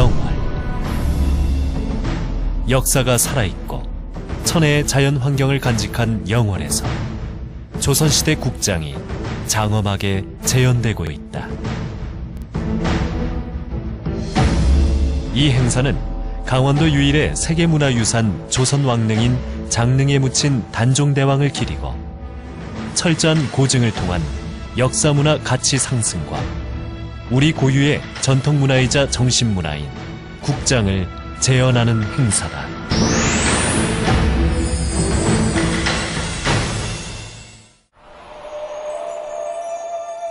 영월. 역사가 살아있고 천혜의 자연 환경을 간직한 영월에서 조선시대 국장이 장엄하게 재현되고 있다. 이 행사는 강원도 유일의 세계문화유산 조선왕릉인 장릉에 묻힌 단종대왕을 기리고 철저한 고증을 통한 역사문화 가치 상승과 우리 고유의 전통문화이자 정신문화인 국장을 재현하는 행사다.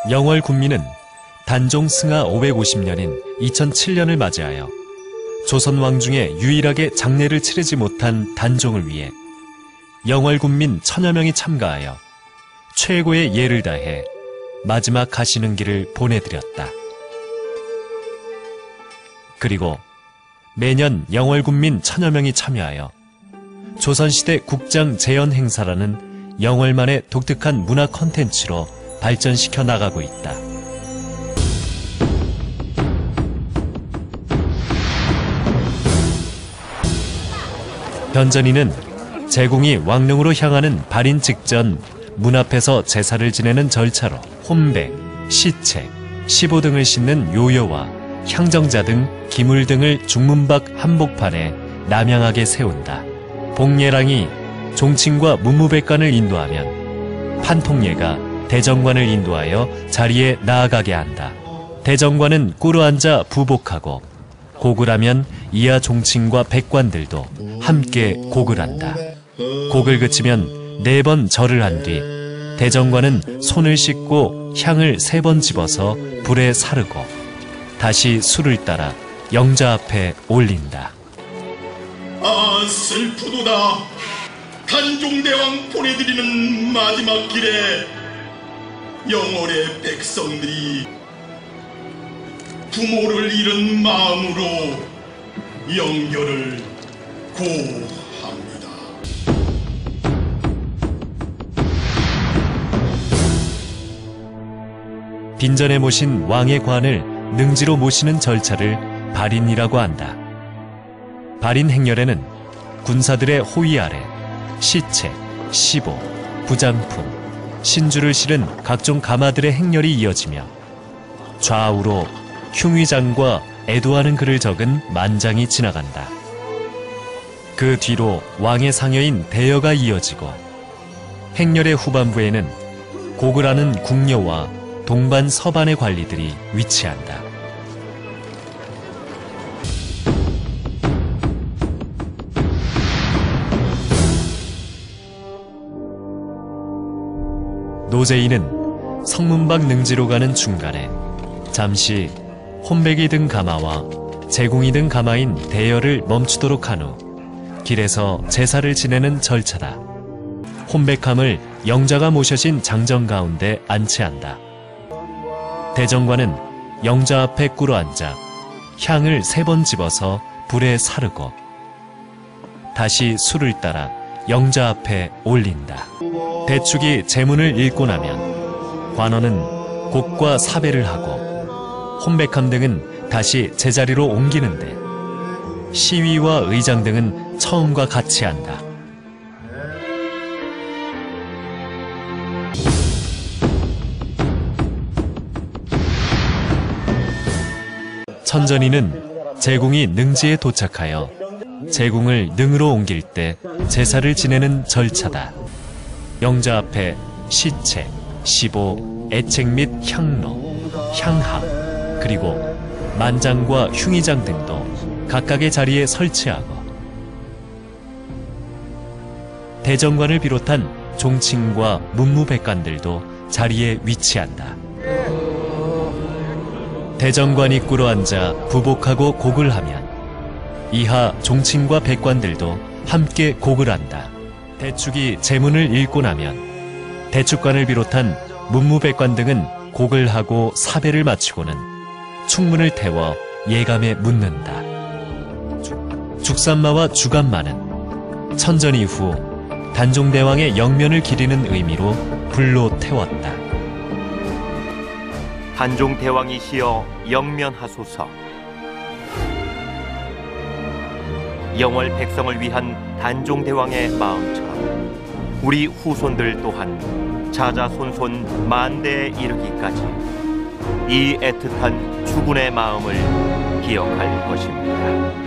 영월 군민은 단종 승하 550년인 2007년을 맞이하여 조선 왕 중에 유일하게 장례를 치르지 못한 단종을 위해 영월 군민 천여 명이 참가하여 최고의 예를 다해 마지막 가시는 길을 보내드렸다. 그리고 매년 영월 군민 천여 명이 참여하여 조선시대 국장 재현 행사라는 영월만의 독특한 문화 컨텐츠로 발전시켜 나가고 있다. 변전이는 제공이 왕릉으로 향하는 발인 직전 문 앞에서 제사를 지내는 절차로 혼백, 시체, 시보 등을 싣는 요여와 향정자 등 기물 등을 중문밖 한복판에 남양하게 세운다. 복예랑이 종친과 문무백관을 인도하면 판통예가 대정관을 인도하여 자리에 나아가게 한다. 대정관은 꿇어 앉아 부복하고 고글하면 이하 종친과 백관들도 함께 고글한다. 곡을 그치면 네 번 절을 한 뒤 대정관은 손을 씻고 향을 세 번 집어서 불에 사르고 다시 술을 따라 영자 앞에 올린다. 아 슬프도다 단종대왕 보내드리는 마지막 길에 영월의 백성들이 부모를 잃은 마음으로 영결을 고합니다. 빈전에 모신 왕의 관을 능지로 모시는 절차를 발인이라고 한다. 발인 행렬에는 군사들의 호위 아래 시체, 시보, 부장품, 신주를 실은 각종 가마들의 행렬이 이어지며 좌우로 흉위장과 애도하는 글을 적은 만장이 지나간다. 그 뒤로 왕의 상여인 대여가 이어지고 행렬의 후반부에는 고글하는 궁녀와 동반 서반의 관리들이 위치한다. 노제이는 성문박 능지로 가는 중간에 잠시 혼백이 든 가마와 제공이 든 가마인 대여를 멈추도록 한 후 길에서 제사를 지내는 절차다. 혼백함을 영자가 모셔진 장정 가운데 안치한다. 대정관은 영자 앞에 꿇어 앉아 향을 세 번 집어서 불에 사르고 다시 술을 따라 영자 앞에 올린다. 대축이 제문을 읽고 나면 관원은 곡과 사배를 하고 혼백함 등은 다시 제자리로 옮기는데 시위와 의장 등은 처음과 같이 한다. 천전이는 제궁이 능지에 도착하여 제궁을 능으로 옮길 때 제사를 지내는 절차다. 영자 앞에 시체, 시보, 애책 및 향로, 향합, 그리고 만장과 흉의장 등도 각각의 자리에 설치하고 대정관을 비롯한 종친과 문무백관들도 자리에 위치한다. 대정관이 꿇어 앉아 부복하고 곡을 하면 이하 종친과 백관들도 함께 곡을 한다. 대축이 제문을 읽고 나면 대축관을 비롯한 문무백관 등은 곡을 하고 사배를 마치고는 충문을 태워 예감에 묻는다. 죽산마와 주간마는 천전 이후 단종대왕의 영면을 기리는 의미로 불로 태웠다. 단종 대왕이시여 영면하소서. 영월 백성을 위한 단종 대왕의 마음처럼 우리 후손들 또한 자자손손 만대에 이르기까지 이 애틋한 주군의 마음을 기억할 것입니다.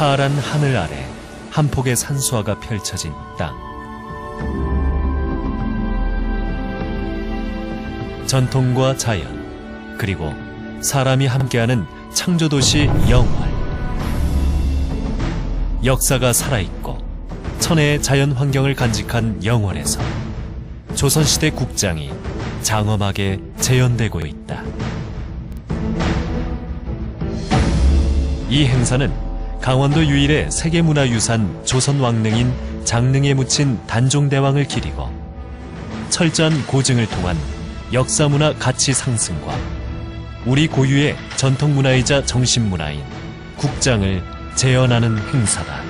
파란 하늘 아래 한 폭의 산수화가 펼쳐진 땅. 전통과 자연, 그리고 사람이 함께하는 창조도시 영월. 역사가 살아있고 천혜의 자연 환경을 간직한 영월에서 조선시대 국장이 장엄하게 재현되고 있다. 이 행사는 강원도 유일의 세계문화유산 조선왕릉인 장릉에 묻힌 단종대왕을 기리고 철저한 고증을 통한 역사문화 가치 상승과 우리 고유의 전통문화이자 정신문화인 국장을 재현하는 행사다.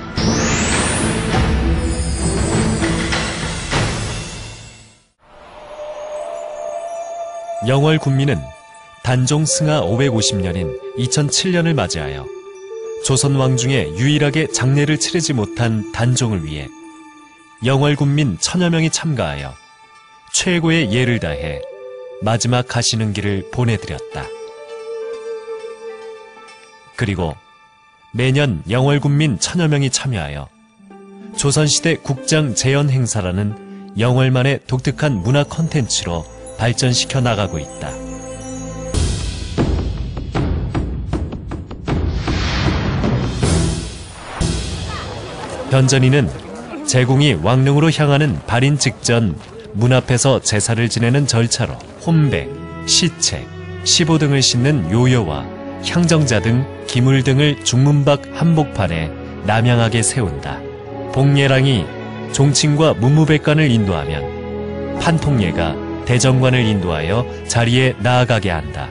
영월 군민은 단종 승하 550년인 2007년을 맞이하여 조선 왕 중에 유일하게 장례를 치르지 못한 단종을 위해 영월 군민 천여 명이 참가하여 최고의 예를 다해 마지막 가시는 길을 보내드렸다. 그리고 매년 영월 군민 천여 명이 참여하여 조선시대 국장 재현 행사라는 영월만의 독특한 문화 컨텐츠로 발전시켜 나가고 있다. 변전이는 제공이 왕릉으로 향하는 발인 직전 문 앞에서 제사를 지내는 절차로 혼백, 시책, 시보 등을 싣는 요여와 향정자 등 기물 등을 중문밖 한복판에 남양하게 세운다. 복예랑이 종친과 문무백관을 인도하면 판통예가 대정관을 인도하여 자리에 나아가게 한다.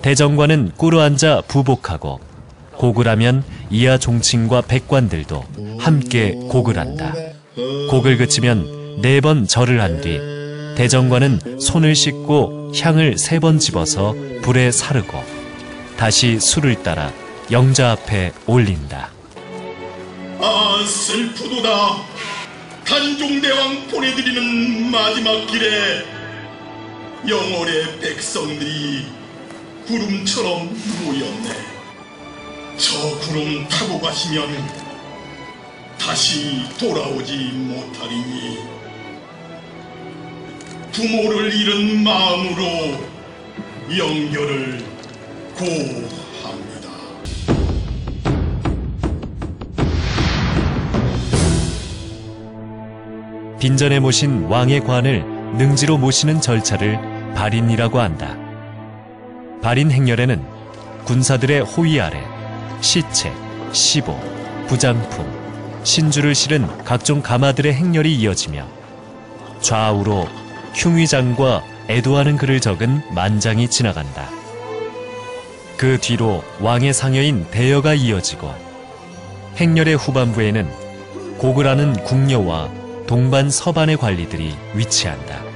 대정관은 꿇어 앉아 부복하고 고글하면 이하 종친과 백관들도 함께 고글한다. 곡을 그치면 네 번 절을 한 뒤 대정관은 손을 씻고 향을 세 번 집어서 불에 사르고 다시 술을 따라 영자 앞에 올린다. 아 슬프도다 단종대왕 보내드리는 마지막 길에 영월의 백성들이 구름처럼 모였네 저 구름 타고 가시면 다시 돌아오지 못하리니 부모를 잃은 마음으로 영결을 고합니다. 빈전에 모신 왕의 관을 능지로 모시는 절차를 발인이라고 한다. 발인 행렬에는 군사들의 호위 아래 시체, 시보, 부장품, 신주를 실은 각종 가마들의 행렬이 이어지며 좌우로 흉위장과 애도하는 글을 적은 만장이 지나간다. 그 뒤로 왕의 상여인 대여가 이어지고 행렬의 후반부에는 고글하는 궁녀와 동반 서반의 관리들이 위치한다.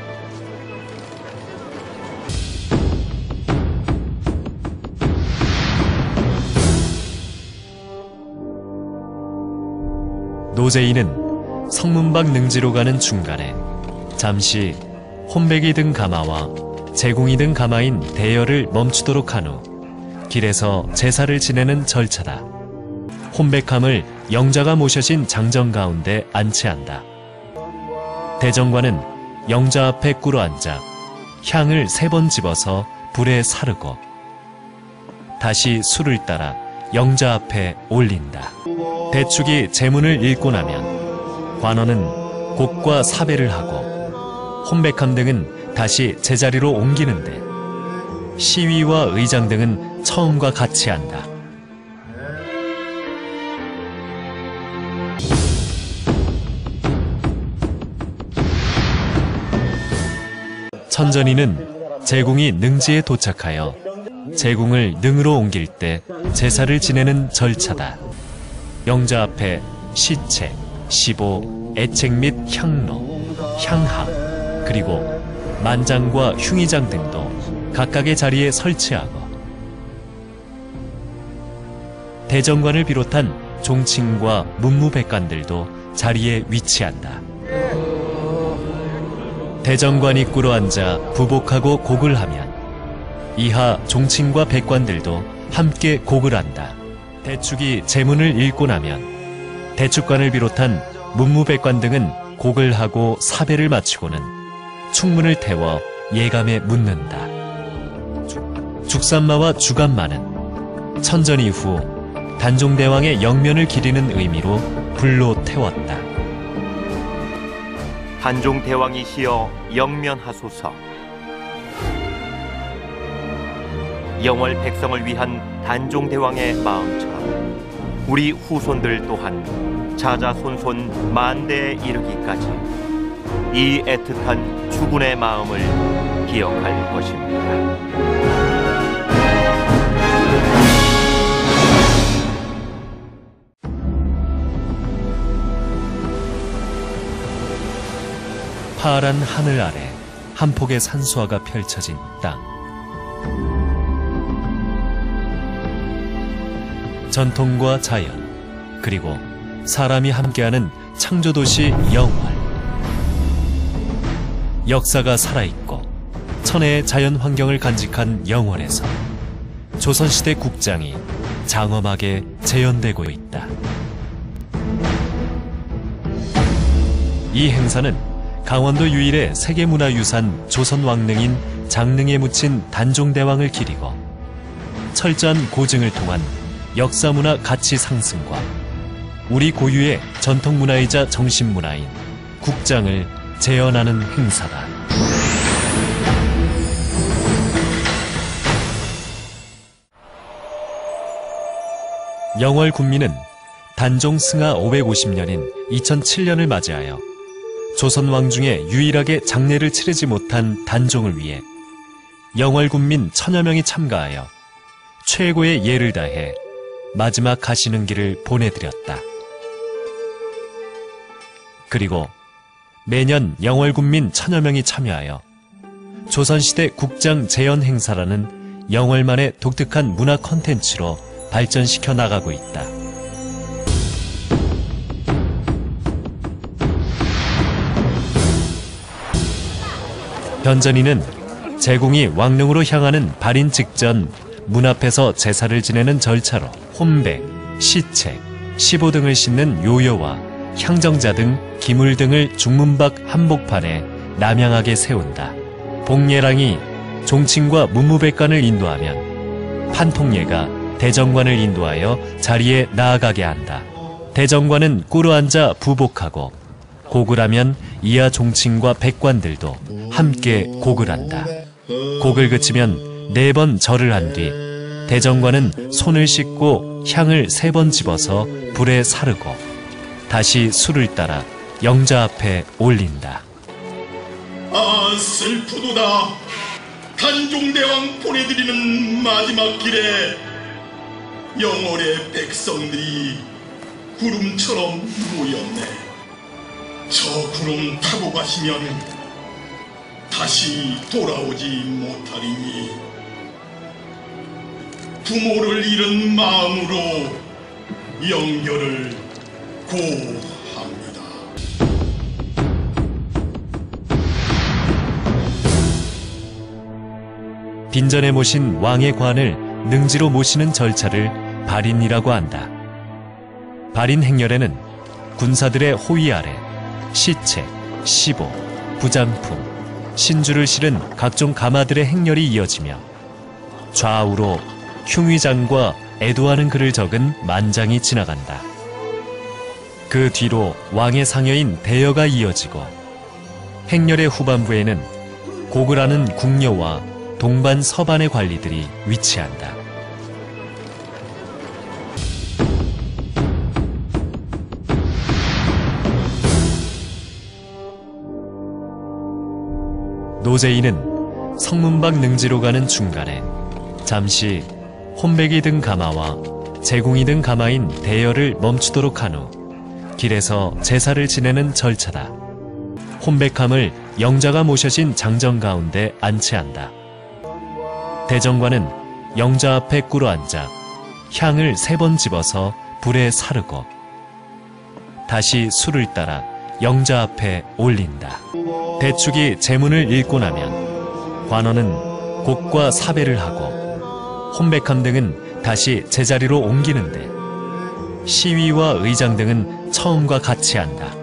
노제이는 성문박 능지로 가는 중간에 잠시 혼백이 든 가마와 제공이 든 가마인 대여를 멈추도록 한 후 길에서 제사를 지내는 절차다. 혼백함을 영자가 모셔진 장정 가운데 안치한다. 대정관은 영자 앞에 꿇어 앉아 향을 세 번 집어서 불에 사르고 다시 술을 따라 영자 앞에 올린다. 대축이 제문을 읽고 나면 관원은 곡과 사배를 하고 혼백함 등은 다시 제자리로 옮기는데 시위와 의장 등은 처음과 같이 한다. 천전이는 제궁이 능지에 도착하여 제궁을 능으로 옮길 때 제사를 지내는 절차다. 영자 앞에 시체, 시보, 애책 및 향로, 향합, 그리고 만장과 흉의장 등도 각각의 자리에 설치하고 대정관을 비롯한 종친과 문무백관들도 자리에 위치한다. 대정관이 꿇어 앉아 부복하고 곡을 하면 이하 종친과 백관들도 함께 곡을 한다. 대축이 제문을 읽고 나면 대축관을 비롯한 문무백관 등은 곡을 하고 사배를 마치고는 충문을 태워 예감에 묻는다. 죽산마와 주간마는 천전 이후 단종대왕의 영면을 기리는 의미로 불로 태웠다. 단종 대왕이시여 영면하소서. 영월 백성을 위한 단종 대왕의 마음처럼 우리 후손들 또한 자자손손 만대에 이르기까지 이 애틋한 주군의 마음을 기억할 것입니다. 파란 하늘 아래 한 폭의 산수화가 펼쳐진 땅. 전통과 자연, 그리고 사람이 함께하는 창조도시 영월. 역사가 살아있고 천혜의 자연 환경을 간직한 영월에서 조선시대 국장이 장엄하게 재현되고 있다. 이 행사는 강원도 유일의 세계문화유산 조선왕릉인 장릉에 묻힌 단종대왕을 기리고 철저한 고증을 통한 역사문화 가치 상승과 우리 고유의 전통문화이자 정신문화인 국장을 재현하는 행사다. 영월 군민은 단종 승하 550년인 2007년을 맞이하여 조선 왕 중에 유일하게 장례를 치르지 못한 단종을 위해 영월 군민 천여 명이 참가하여 최고의 예를 다해 마지막 가시는 길을 보내드렸다. 그리고 매년 영월 군민 천여 명이 참여하여 조선시대 국장 재현 행사라는 영월만의 독특한 문화 콘텐츠로 발전시켜 나가고 있다. 변전이는 제공이 왕릉으로 향하는 발인 직전 문 앞에서 제사를 지내는 절차로 혼백, 시책, 시보 등을 싣는 요여와 향정자 등 기물 등을 중문밖 한복판에 남양하게 세운다. 복례랑이 종친과 문무백관을 인도하면 판통예가 대정관을 인도하여 자리에 나아가게 한다. 대정관은 꿇어 앉아 부복하고 곡을 하면 이하 종친과 백관들도 함께 곡을 한다. 곡을 그치면 네 번 절을 한 뒤 대정관은 손을 씻고 향을 세 번 집어서 불에 사르고 다시 술을 따라 영자 앞에 올린다. 아 슬프도다. 단종대왕 보내드리는 마지막 길에 영월의 백성들이 구름처럼 모였네. 저 구름 타고 가시면 다시 돌아오지 못하리니 부모를 잃은 마음으로 영결을 고합니다. 빈전에 모신 왕의 관을 능지로 모시는 절차를 발인이라고 한다. 발인 행렬에는 군사들의 호위 아래 시책, 시보, 부장품, 신주를 실은 각종 가마들의 행렬이 이어지며 좌우로 흉위장과 애도하는 글을 적은 만장이 지나간다. 그 뒤로 왕의 상여인 대여가 이어지고 행렬의 후반부에는 하는 궁녀와 동반 서반의 관리들이 위치한다. 노제이는 성문밖 능지로 가는 중간에 잠시 혼백이 든 가마와 제공이 든 가마인 대여를 멈추도록 한 후 길에서 제사를 지내는 절차다. 혼백함을 영자가 모셔진 장정 가운데 안치한다. 대정관은 영자 앞에 꿇어 앉아 향을 세 번 집어서 불에 사르고 다시 술을 따라 영자 앞에 올린다. 대축이 제문을 읽고 나면 관원은 곡과 사배를 하고 혼백함 등은 다시 제자리로 옮기는데 시위와 의장 등은 처음과 같이 한다.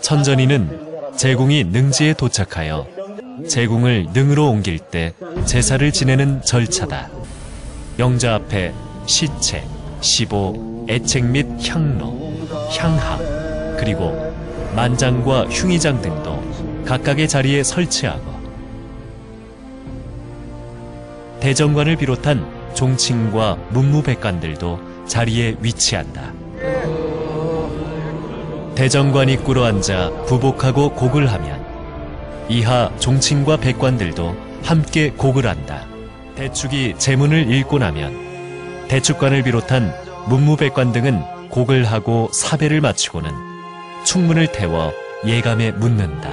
천전이는 제궁이 능지에 도착하여 제궁을 능으로 옮길 때 제사를 지내는 절차다. 영자 앞에 시체, 시보, 애책 및 향로, 향함, 그리고 만장과 흉의장 등도 각각의 자리에 설치하고 대정관을 비롯한 종친과 문무백관들도 자리에 위치한다. 대정관이 꿇어 앉아 부복하고 곡을 하면 이하 종친과 백관들도 함께 곡을 한다. 대축이 제문을 읽고 나면 대축관을 비롯한 문무백관 등은 곡을 하고 사배를 마치고는 충문을 태워 예감에 묻는다.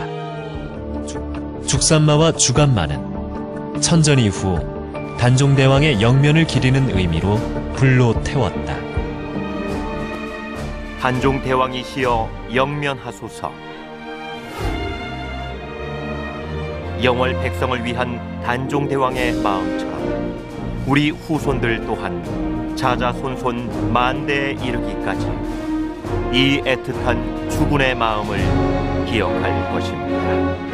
죽산마와 주간마는 천전 이후 단종대왕의 영면을 기리는 의미로 불로 태웠다. 단종 대왕이시여 영면하소서. 영월 백성을 위한 단종 대왕의 마음처럼 우리 후손들 또한 자자손손 만대에 이르기까지 이 애틋한 주군의 마음을 기억할 것입니다.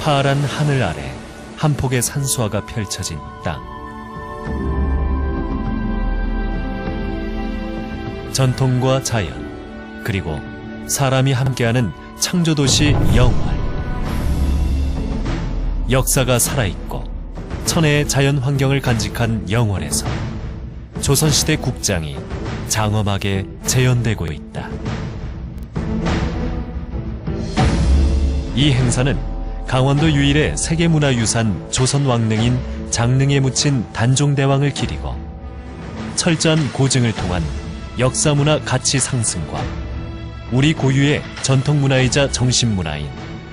파란 하늘 아래 한 폭의 산수화가 펼쳐진 땅. 전통과 자연, 그리고 사람이 함께하는 창조도시 영월. 역사가 살아있고 천혜의 자연 환경을 간직한 영월에서 조선시대 국장이 장엄하게 재현되고 있다. 이 행사는 강원도 유일의 세계문화유산 조선왕릉인 장릉에 묻힌 단종대왕을 기리고 철저한 고증을 통한 역사문화 가치 상승과 우리 고유의 전통문화이자 정신문화인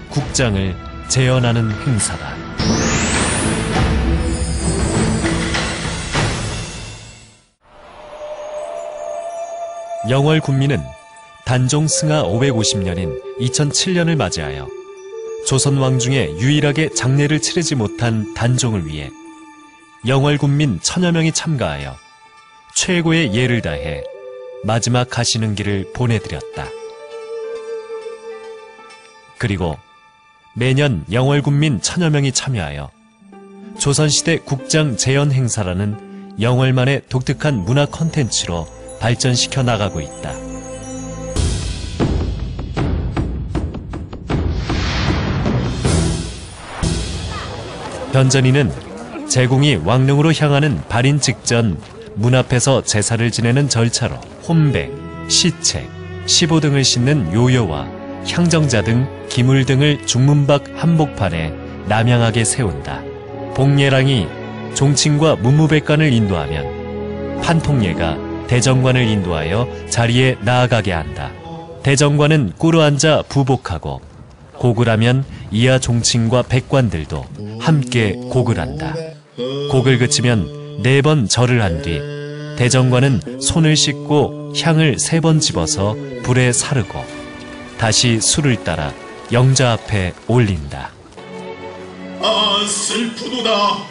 국장을 재현하는 행사다. 영월 군민은 단종 승하 550년인 2007년을 맞이하여 조선 왕 중에 유일하게 장례를 치르지 못한 단종을 위해 영월 군민 천여 명이 참가하여 최고의 예를 다해 마지막 가시는 길을 보내드렸다. 그리고 매년 영월 군민 천여 명이 참여하여 조선시대 국장 재현 행사라는 영월만의 독특한 문화 콘텐츠로 발전시켜 나가고 있다. 변전이는 제공이 왕릉으로 향하는 발인 직전 문 앞에서 제사를 지내는 절차로 혼백, 시책, 시보 등을 싣는 요여와 향정자 등 기물 등을 중문밖 한복판에 남양하게 세운다. 복예랑이 종친과 문무백관을 인도하면 판통예가 대정관을 인도하여 자리에 나아가게 한다. 대정관은 꿇어 앉아 부복하고 하면 이하 종친과 백관들도 함께 곡을 한다. 곡을 그치면 네 번 절을 한 뒤 대정관은 손을 씻고 향을 세 번 집어서 불에 사르고 다시 술을 따라 영자 앞에 올린다. 아 슬프도다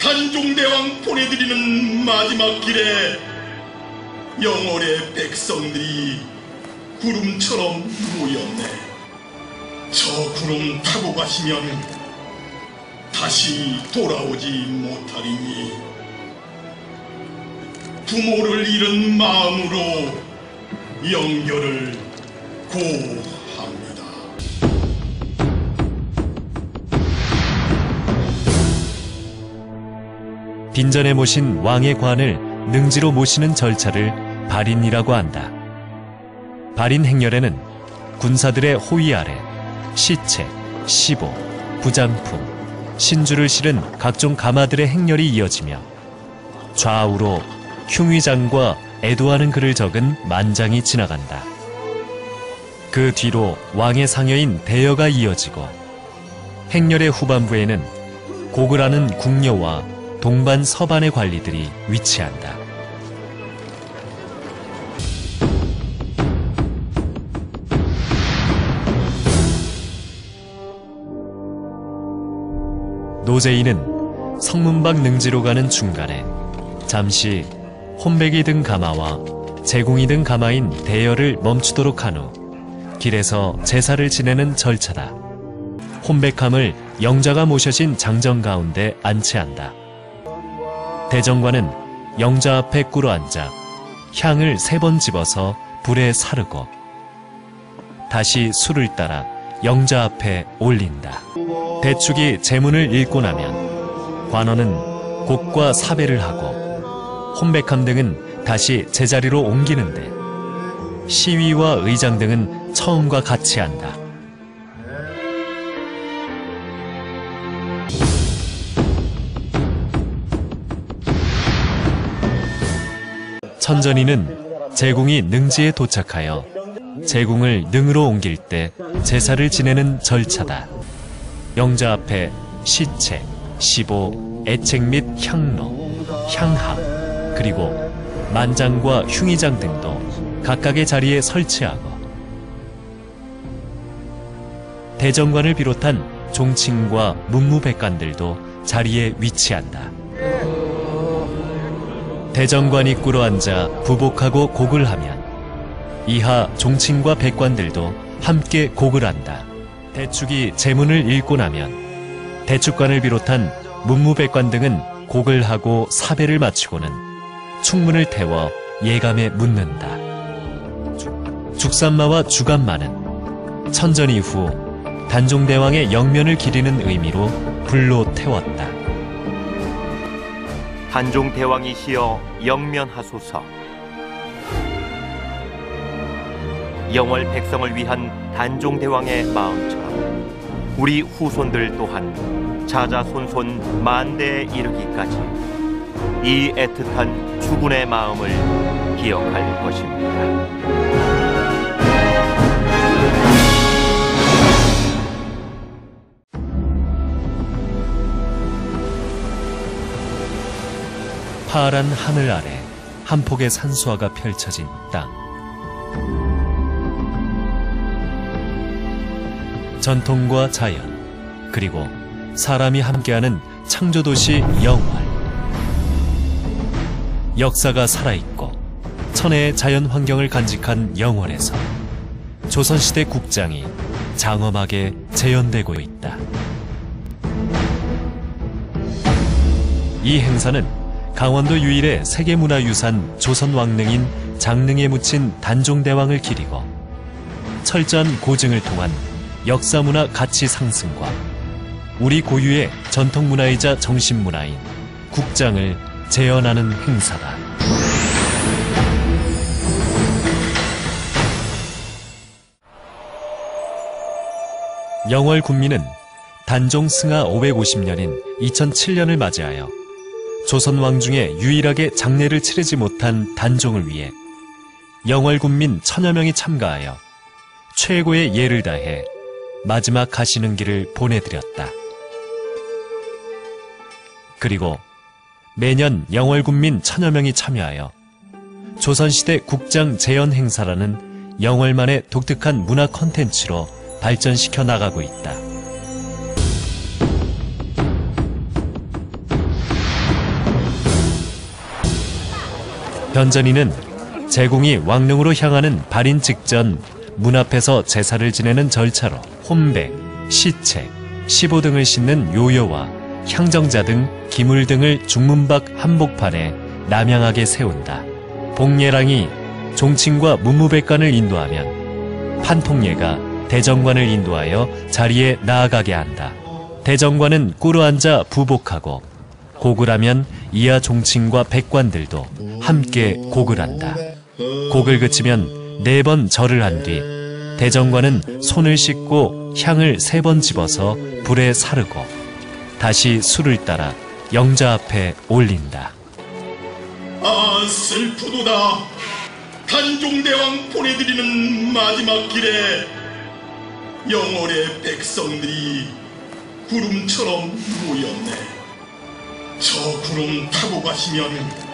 단종대왕 보내드리는 마지막 길에 영월의 백성들이 구름처럼 모였네 저 구름 타고 가시면 다시 돌아오지 못하리니 부모를 잃은 마음으로 영결을 고합니다. 빈전에 모신 왕의 관을 능지로 모시는 절차를 발인이라고 한다. 발인 행렬에는 군사들의 호위 아래 시체, 시보, 부장품, 신주를 실은 각종 가마들의 행렬이 이어지며 좌우로 흉위장과 애도하는 글을 적은 만장이 지나간다. 그 뒤로 왕의 상여인 대여가 이어지고 행렬의 후반부에는 고글하는 궁녀와 동반 서반의 관리들이 위치한다. 노제이는 성문 밖 능지로 가는 중간에 잠시 혼백이 든 가마와 제공이 든 가마인 대여를 멈추도록 한 후 길에서 제사를 지내는 절차다. 혼백함을 영자가 모셔진 장정 가운데 안치한다. 대정관은 영자 앞에 꿇어 앉아 향을 세 번 집어서 불에 사르고 다시 술을 따라 영자 앞에 올린다. 대축이 제문을 읽고 나면 관원은 곡과 사배를 하고 혼백함 등은 다시 제자리로 옮기는데 시위와 의장 등은 처음과 같이 한다. 천전이는 제궁이 능지에 도착하여 제궁을 능으로 옮길 때 제사를 지내는 절차다. 영자 앞에 시체, 시보, 애책 및 향로, 향함, 그리고 만장과 흉의장 등도 각각의 자리에 설치하고 대정관을 비롯한 종친과 문무백관들도 자리에 위치한다. 대정관이 꿇어 앉아 부복하고 곡을 하면 이하 종친과 백관들도 함께 곡을 한다. 대축이 제문을 읽고 나면 대축관을 비롯한 문무백관 등은 곡을 하고 사배를 마치고는 충문을 태워 예감에 묻는다. 죽산마와 주간마는 천전 이후 단종대왕의 영면을 기리는 의미로 불로 태웠다. 단종 대왕이시여 영면하소서. 영월 백성을 위한 단종 대왕의 마음처럼 우리 후손들 또한 자자손손 만대에 이르기까지 이 애틋한 주군의 마음을 기억할 것입니다. 파란 하늘 아래 한 폭의 산수화가 펼쳐진 땅. 전통과 자연, 그리고 사람이 함께하는 창조도시 영월. 역사가 살아있고 천혜의 자연 환경을 간직한 영월에서 조선시대 국장이 장엄하게 재현되고 있다. 이 행사는 강원도 유일의 세계문화유산 조선왕릉인 장릉에 묻힌 단종대왕을 기리고 철저한 고증을 통한 역사문화 가치 상승과 우리 고유의 전통문화이자 정신문화인 국장을 재현하는 행사다. 영월 군민은 단종 승하 550년인 2007년을 맞이하여 조선 왕 중에 유일하게 장례를 치르지 못한 단종을 위해 영월 군민 천여 명이 참가하여 최고의 예를 다해 마지막 가시는 길을 보내드렸다. 그리고 매년 영월 군민 천여 명이 참여하여 조선시대 국장 재현 행사라는 영월만의 독특한 문화 콘텐츠로 발전시켜 나가고 있다. 변전이는 제공이 왕릉으로 향하는 발인 직전 문 앞에서 제사를 지내는 절차로 혼백, 시체, 시보 등을 싣는 요여와 향정자 등 기물 등을 중문 밖 한복판에 남양하게 세운다. 복예랑이 종친과 문무백관을 인도하면 판통예가 대정관을 인도하여 자리에 나아가게 한다. 대정관은 꿇어 앉아 부복하고 하면 이하 종친과 백관들도 함께 한다. 곡을 그치면 네 번 절을 한 뒤 대정관은 손을 씻고 향을 세 번 집어서 불에 사르고 다시 술을 따라 영자 앞에 올린다. 아 슬프도다 단종대왕 보내드리는 마지막 길에 영월의 백성들이 구름처럼 모였네 저 구름 타고 가시면